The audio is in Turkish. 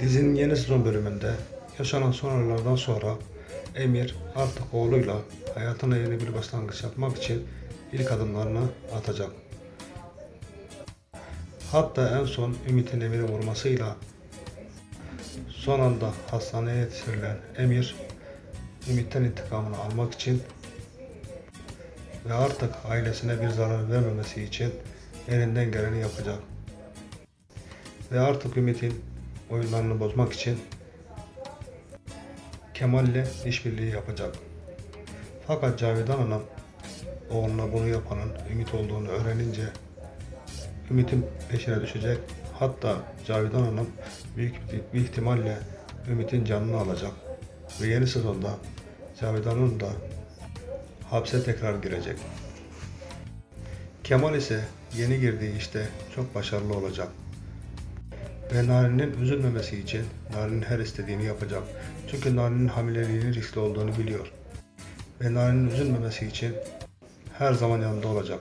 Dizinin yeni sezon bölümünde yaşanan son olaylardan sonra Emir artık oğluyla hayatına yeni bir başlangıç yapmak için ilk adımlarını atacak. Hatta en son Ümit'in Emir'i vurmasıyla son anda hastaneye yetiştirilen Emir Ümit'ten intikamını almak için ve artık ailesine bir zarar vermemesi için elinden geleni yapacak. Ve artık Ümit'in oyunlarını bozmak için Kemal'le işbirliği yapacak. Fakat Cavidan Hanım oğluna bunu yapanın Ümit olduğunu öğrenince Ümit'in peşine düşecek. Hatta Cavidan Hanım büyük bir ihtimalle Ümit'in canını alacak. Ve yeni sezonda Cavidan Hanım da hapse tekrar girecek. Kemal ise yeni girdiği işte çok başarılı olacak. Ve Nari'nin üzülmemesi için Nari'nin her istediğini yapacak. Çünkü Nari'nin hamileliğinin riskli olduğunu biliyor. Ve Nari'nin üzülmemesi için her zaman yanında olacak.